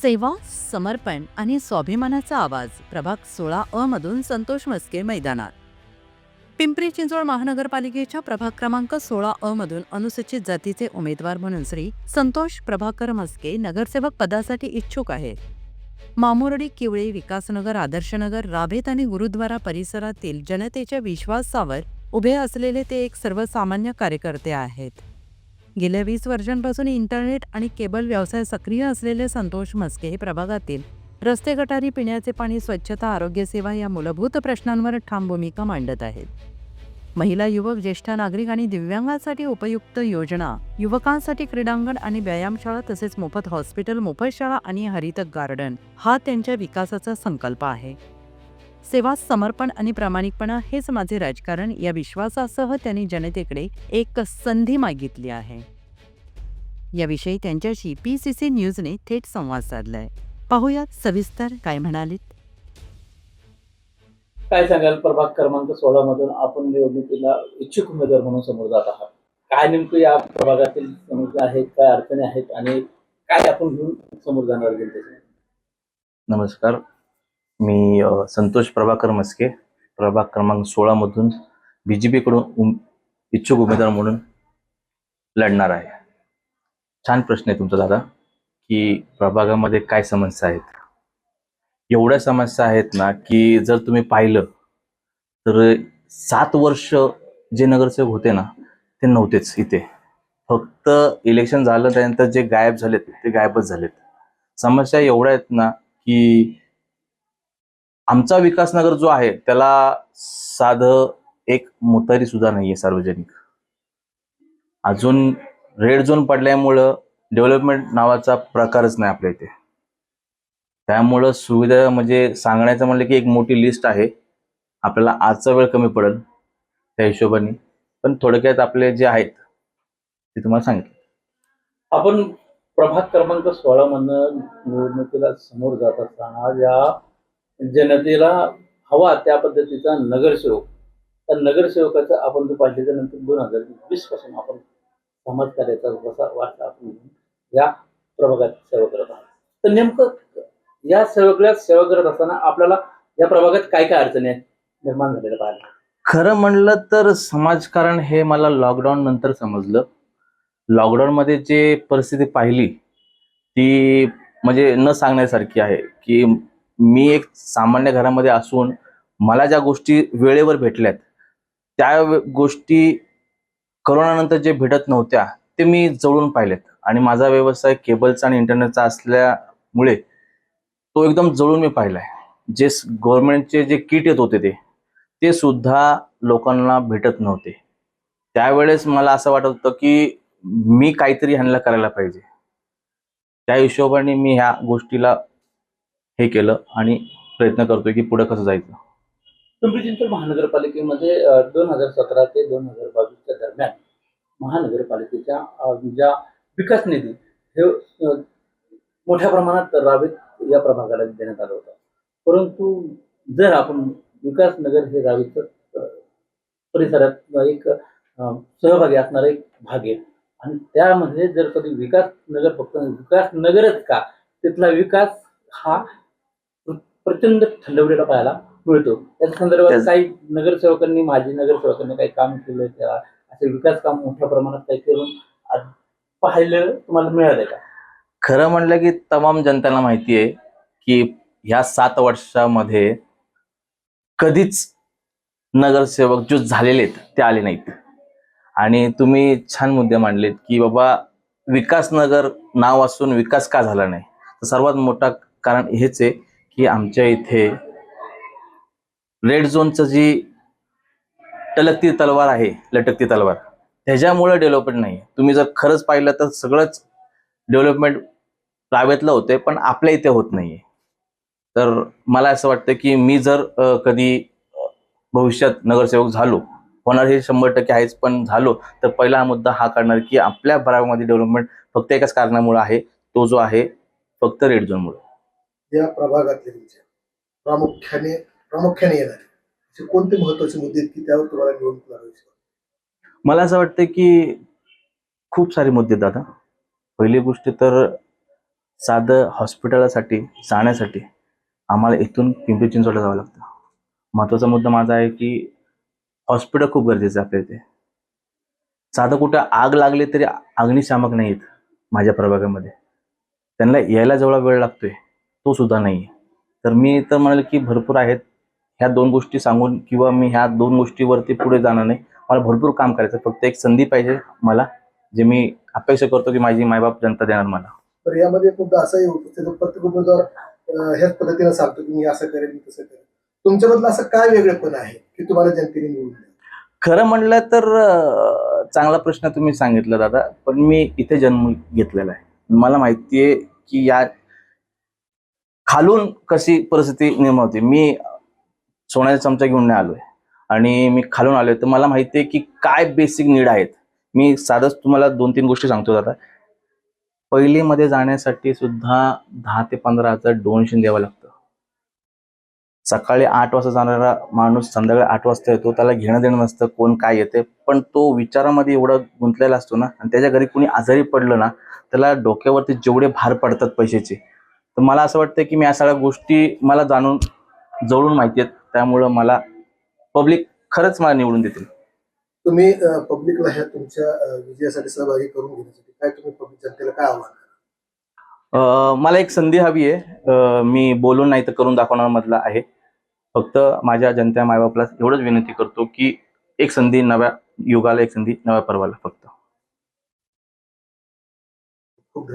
सेवा समर्पण आणि स्वाभिमानाचा आवाज प्रभाग सोळा अ मधून संतोष मस्के मैदानात. पिंपरी चिंचवड महानगरपालिकेच्या प्रभाग क्रमांक सोळा अ मधून अनुसूचित जातीचे उमेदवार म्हणून श्री संतोष प्रभाकर मस्के नगरसेवक पदासाठी इच्छुक आहेत. मामुरडी किवळे विकासनगर आदर्शनगर राभेत आणि गुरुद्वारा परिसरातील जनतेच्या विश्वासावर उभे असलेले ते एक सर्वसामान्य कार्यकर्ते आहेत. गेल्या वीस वर्षांपासून इंटरनेट आणि केबल व्यवसाय सक्रिय असलेले संतोष मस्के हे प्रभागातील रस्ते गटारी पिण्याचे पाणी स्वच्छता आरोग्यसेवा या मूलभूत प्रश्नांवर ठाम भूमिका मांडत आहेत. महिला युवक ज्येष्ठ नागरिक आणि दिव्यांगांसाठी उपयुक्त योजना युवकांसाठी क्रीडांगण आणि व्यायामशाळा तसेच मोफत हॉस्पिटल मोफत शाळा आणि हरित गार्डन हा त्यांच्या विकासाचा संकल्प आहे. सेवा समर्पण आणि प्रामाणिकपणा हेच माझे राजकारण. या विश्वासासह त्यांनी जनतेकडे एक संधी मागितली आहे. याविषयी त्यांच्याशी पी सी सी न्यूजने थेट संवाद साधलाय. पाहूयात सविस्तर काय म्हणालीत. काय सांगाल प्रभाग क्रमांक सोळा मधून आपण निवडणुकीला इच्छुक उमेदवार म्हणून समोर जात आहात. काय नेमकं या प्रभागातील समस्या आहेत काय अडचणी आहेत आणि काय आपण घेऊन समोर जाणार नमस्कार. मी संतोष प्रभाकर मस्के प्रभाग क्रमांक सोळामधून बी जे पीकडून उम इच्छुक उमेदवार म्हणून लढणार आहे. छान प्रश्न आहे तुमचा दादा की प्रभागामध्ये काय समस्या आहेत? एवढ्या समस्या आहेत ना की जर तुम्ही पाहिलं तर सात वर्ष जे नगरसेवक होते ना ते नव्हतेच इथे. फक्त इलेक्शन झालं त्यानंतर जे गायब झालेत ते गायबच झालेत. समस्या एवढ्या आहेत ना की आमचा विकासनगर जो आहे त्याला साध एक मोतारी सुद्धा नाहीये सार्वजनिक. अजून रेड झोन पडल्यामुळं डेव्हलपमेंट नावाचा प्रकारच नाही आपल्या इथे. त्यामुळं सुविधा म्हणजे सांगण्याचं म्हणलं की एक मोठी लिस्ट आहे. आपल्याला आजचा वेळ कमी पडेल त्या हिशोबाने. पण थोडक्यात आपले जे आहेत ते तुम्हाला सांगितलं आपण प्रभाग क्रमांक सोळा मधनं निवडणुकीला समोर जात असताना ज्या जनतेला हवा त्या पद्धतीचा नगरसेवक. त्या नगरसेवकाचा आपण जर पाहिजे नंतर दोन हजार वीसपासून आपण समाजकार्याचा कसा वाटा आपण या प्रभागात सेवा करत आहोत. तर नेमकं या सेवकला सेवा करत असताना आपल्याला या प्रभागात काय काय अडचणी आहेत निर्माण झालेल्या पाहिजे खरं म्हणलं तर समाजकारण हे मला लॉकडाऊन नंतर समजलं. लॉकडाऊन मध्ये जे परिस्थिती पाहिली ती म्हणजे न सांगण्यासारखी आहे की मी एक सामान्य घरामध्ये असून मला ज्या गोष्टी वेळेवर भेटल्यात त्या गोष्टी करोनानंतर जे भेटत नव्हत्या ते मी जवळून पाहिलेत. आणि माझा व्यवसाय केबलचा आणि इंटरनेटचा असल्यामुळे तो एकदम जवळून मी पाहिलाय. जे गव्हर्नमेंटचे जे किट येत होते ते ते सुद्धा लोकांना भेटत नव्हते. त्यावेळेस मला असं वाटत होतं की मी काहीतरी ह्यांना करायला पाहिजे. त्या हिशोबाने मी ह्या गोष्टीला हे केलं आणि प्रयत्न करतोय की पुढे कसं जायचं. पिंपरी चिंचवड महानगरपालिकेमध्ये दोन हजार सतरा ते दोन हजार बावीसच्या दरम्यान महानगरपालिकेच्या ज्या विकास निधी हे मोठ्या प्रमाणात रावेत या प्रभागाला देण्यात आलं होतं. परंतु जर आपण विकास नगर हे रावीचं परिसरात एक सहभागी असणारा एक भाग आहे आणि त्यामध्ये जर कधी विकास नगर फक्त विकास नगरच का तिथला विकास हा प्रचंड थंडवलेला पाहायला मिळतो. त्याच्या संदर्भात काही नगरसेवकांनी माजी नगरसेवकांनी काही काम केलं त्या असे विकास काम मोठ्या प्रमाणात काही करून पाहिलं तुम्हाला मिळालंय का? खरं म्हणलं की तमाम जनतेला माहिती आहे की ह्या सात वर्षामध्ये कधीच नगरसेवक जो झालेले आहेत ते आले नाहीत. आणि तुम्ही छान मुद्दे मांडलेत की बाबा विकास नगर नाव असून विकास का झाला नाही? तर सर्वात मोठा कारण हेच आहे की आमच्या इथे रेड झोनचं जी टलकती तलवार आहे लटकती तलवार त्याच्यामुळे डेव्हलपमेंट नाही तुम्ही जर खरंच पाहिलं तर सगळंच डेव्हलपमेंट प्रायव्हेटला होते पण आपल्या इथे होत नाहीये. तर मला असं वाटतं की मी जर कधी भविष्यात नगरसेवक झालो होणार हे शंभर टक्के आहेच पण झालो तर पहिला हा मुद्दा हा काढणार की आपल्या भागामध्ये डेव्हलपमेंट फक्त एकाच कारणामुळे आहे तो जो आहे फक्त रेड झोनमुळे या प्रभागातले तुमच्या प्रामुख्याने प्रामुख्याने येणारे. असे कोणते महत्त्वाचे मुद्दे आहेत की त्यावर तुम्हाला निवडणूक लढवायची मला असं वाटतं की खूप सारे मुद्दे आहेत दादा. पहिली गोष्ट तर साधं हॉस्पिटलसाठी जाण्यासाठी आम्हाला इथून पिंपरी चिंचवडला जावं लागतं. महत्त्वाचा मुद्दा माझा आहे की हॉस्पिटल खूप गरजेचं आहे आपल्या इथे. साधं कुठं आग लागली तरी अग्निशामक नाही आहेत माझ्या प्रभागामध्ये. त्यांना यायला जेवढा वेळ लागतोय तो सुद्धा नाही तर मी तर म्हणाल की भरपूर आहेत. ह्या दोन गोष्टी सांगून किंवा मी ह्या दोन गोष्टीवरती पुढे जाणार नाही. मला भरपूर काम करायचं. फक्त एक संधी पाहिजे मला जे मी अपेक्षा करतो की माझी मायबाप जनता देणार मला. तर यामध्ये मुद्दा असाही होतो. प्रत्येक उमेदवार ह्याच पद्धतीने सांगतो की मी असं करेन मी तसं करेन. तुमच्यामधलं असं काय वेगळेपण आहे की तुम्हाला जनतेने निवडून? खरं म्हणलं तर चांगला प्रश्न तुम्ही सांगितला दादा. पण मी इथे जन्म घेतलेला आहे. मला माहिती आहे की या खालून कशी परिस्थिती निर्माण होते? मी सोन्याचा चमचा घेऊन नाही आलोय. आणि मी खालून आलोय. तर मला माहिती आहे की काय बेसिक नीड आहेत? मी साधंच तुम्हाला दोन तीन गोष्टी सांगतो दादा. पहिलीमध्ये जाण्यासाठी सुद्धा दहा ते पंधरा हजार डोनेशन द्यावं लागतं. सकाळी आठ वाजता जाणारा माणूस संध्याकाळी आठ वाजता येतो. त्याला घेणं देणं नसतं. कोण काय येते? पण तो विचारामध्ये एवढा गुंतलेला असतो ना आणि त्याच्या घरी कुणी आजारी पडलं ना त्याला डोक्यावरती जेवढे भार पडतात पैशाचे तर मला असं वाटतं की मी या सगळ्या गोष्टी मला जाणून जवळून माहिती आहेत. त्यामुळं मला पब्लिक खरंच मला निवडून देतील. तुम्ही पब्लिकला ह्या तुमच्या विजयासाठी सहभागी करून घेण्यासाठी काय तुम्ही पब्लिक जनतेला काय आव्हान मला एक संधी हवी आहे. मी बोलून नाही तर करून दाखवणार मधला आहे. फक्त माझ्या जनता मायबापला एवढंच विनंती करतो की एक संधी नव्या युगाला एक संधी नव्या पर्वाला फक्त.